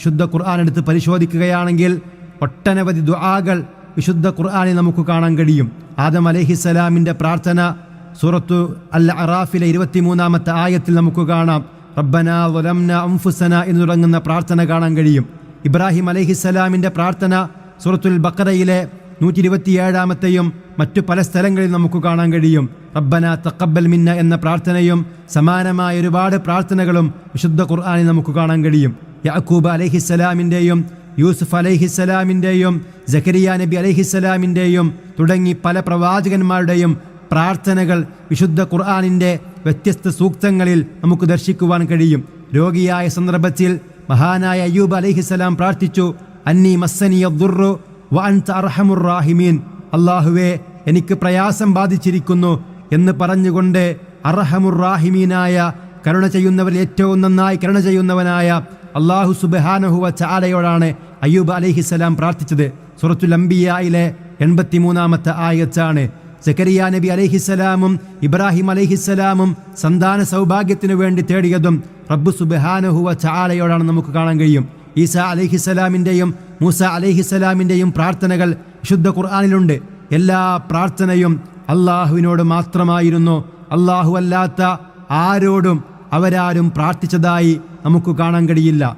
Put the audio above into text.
വിശുദ്ധ ഖുർആൻ എടുത്ത് പരിശോധിക്കുകയാണെങ്കിൽ ഒട്ടനവധി ദുആകൾ വിശുദ്ധ ഖുർആനിൽ നമുക്ക് കാണാൻ കഴിയും. ആദം അലഹിസലാമിന്റെ പ്രാർത്ഥന സൂറത്തു അൽ അറാഫിലെ ഇരുപത്തിമൂന്നാമത്തെ ആയത്തിൽ നമുക്ക് കാണാം. റബ്ബന വലംന അംഫുസന എന്ന് തുടങ്ങുന്ന പ്രാർത്ഥന കാണാൻ കഴിയും. ഇബ്രാഹിം അലഹിസലാമിന്റെ പ്രാർത്ഥന സൂറത്തുൽ ബക്കറയിലെ നൂറ്റി ഇരുപത്തിയേഴാമത്തെയും മറ്റു പല സ്ഥലങ്ങളിൽ നമുക്ക് കാണാൻ കഴിയും. റബ്ബന തക്കബൽ മിന്ന എന്ന പ്രാർത്ഥനയും സമാനമായ ഒരുപാട് പ്രാർത്ഥനകളും വിശുദ്ധ ഖുർആാനിൽ നമുക്ക് കാണാൻ കഴിയും. യാക്കൂബ് അലഹിസ്സലാമിന്റെയും യൂസുഫ് അലഹിസ്സലാമിന്റെയും ജക്കരിയ നബി അലഹിസ്സലാമിന്റെയും തുടങ്ങി പല പ്രവാചകന്മാരുടെയും പ്രാർത്ഥനകൾ വിശുദ്ധ ഖുർആാനിന്റെ വ്യത്യസ്ത സൂക്തങ്ങളിൽ നമുക്ക് ദർശിക്കുവാൻ കഴിയും. രോഗിയായ സന്ദർഭത്തിൽ മഹാനായ അയ്യൂബ് അലഹിസ്സലാം പ്രാർത്ഥിച്ചു അന്നി മസ്സനി അബ്ദുറു അർഹമുർ റാഹിമീൻ. അള്ളാഹുവേ എനിക്ക് പ്രയാസം ബാധിച്ചിരിക്കുന്നു എന്ന് പറഞ്ഞുകൊണ്ട് അർഹമുറാഹിമീനായ കരുണ ചെയ്യുന്നവരിൽ ഏറ്റവും നന്നായി കരുണ ചെയ്യുന്നവനായ അള്ളാഹു സുബഹാനഹുവ ചാലയോടാണ് അയ്യൂബ് അലഹിസ്സലാം പ്രാർത്ഥിച്ചത്. സുറത്തുൽ അംബിയയിലെ എൺപത്തിമൂന്നാമത്തെ ആയച്ചാണ് സക്കരിയ നബി അലഹിസ്സലാമും ഇബ്രാഹിം അലഹിസ്സലാമും സന്താന സൗഭാഗ്യത്തിനു വേണ്ടി തേടിയതും റബ്ബു സുബഹാനഹുവ ചാലയോടാണ് നമുക്ക് കാണാൻ കഴിയും. ഈസ അലഹിസ്സലാമിന്റെയും മൂസ അലഹിസ്സലാമിന്റെയും പ്രാർത്ഥനകൾ വിശുദ്ധ ഖുർആാനിലുണ്ട്. എല്ലാ പ്രാർത്ഥനയും അള്ളാഹുവിനോട് മാത്രമായിരുന്നു. അള്ളാഹു അല്ലാത്ത ആരോടും അവരാരും പ്രാർത്ഥിച്ചതായി നമുക്ക് കാണാൻ കഴിയില്ല.